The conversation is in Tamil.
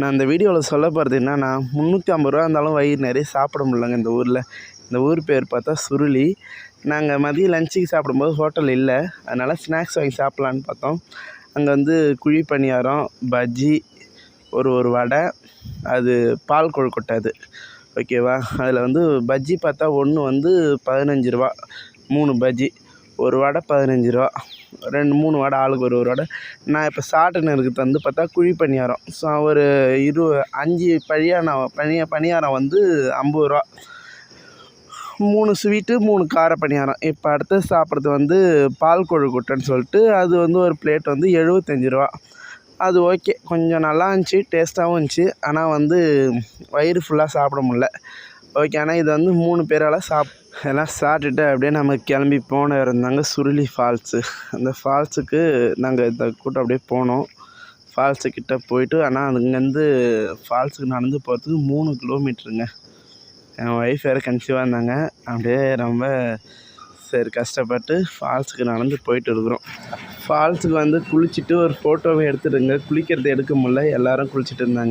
நான் இந்த வீடியோவில் சொல்ல போகிறது என்னன்னா முந்நூற்றி ஐம்பது ரூபா இருந்தாலும் வயிறு நிறைய சாப்பிட முடியலங்க இந்த ஊரில். இந்த ஊர் பேர் பார்த்தா சுருளி. நாங்கள் மதியம் லஞ்சுக்கு சாப்பிடும்போது ஹோட்டல் இல்லை. அதனால் ஸ்நாக்ஸ் வாங்கி சாப்பிட்லான்னு பார்த்தோம். அங்கே வந்து குழி பணியாரம் பஜ்ஜி ஒரு ஒரு வடை அது பால் கொழுக்கொட்டை அது. ஓகேவா அதில் வந்து பஜ்ஜி பார்த்தா ஒன்று வந்து பதினஞ்சு ரூபா. மூணு பஜ்ஜி. ஒரு வடை பதினஞ்சு ரூபா. ரெண்டு மூணு வடை ஆளுக்கு ஒரு ஒரு வடை. நான் இப்போ சாப்பிட்டுன்னு இருக்கிறது வந்து பார்த்தா குழி பணியாரம். ஸோ ஒரு இரு அஞ்சு பழியாரம் பனிய பணியாரம் வந்து ஐம்பது ரூபா. மூணு ஸ்வீட்டு மூணு கார பணியாரம். இப்போ அடுத்து சாப்பிட்றது வந்து பால் கொழுக்கட்டைன்னு சொல்லிட்டு அது வந்து ஒரு பிளேட் வந்து எழுபத்தஞ்சி ரூபா. அது ஓகே கொஞ்சம் நல்லா இருந்துச்சு டேஸ்ட்டாகவும் இருந்துச்சு. ஆனால் வந்து வயிறு ஃபுல்லாக சாப்பிட முடில ஓகே ஆனால் இது வந்து மூணு பேரால் சாப் எல்லாம் சாப்பிட்டுட்டு அப்படியே நம்ம கிளம்பி போன இருந்தாங்க சுருளி ஃபால்ஸு. அந்த ஃபால்ஸுக்கு நாங்கள் இந்த கூட்டம் அப்படியே போனோம். ஃபால்ஸு கிட்ட போயிட்டு ஆனால் அதுங்கேருந்து ஃபால்ஸுக்கு நடந்து போகிறதுக்கு மூணு கிலோமீட்டருங்க. என் ஒய்ஃப் வேறு கன்சீவாக இருந்தாங்க. அப்படியே ரொம்ப சரி கஷ்டப்பட்டு ஃபால்ஸுக்கு நடந்து போயிட்டு இருக்கிறோம். ஃபால்ஸுக்கு வந்து குளிச்சுட்டு ஒரு ஃபோட்டோவை எடுத்துடுங்க. குளிக்கிறது எடுக்க முடில எல்லாரும் குளிச்சுட்டு இருந்தாங்க.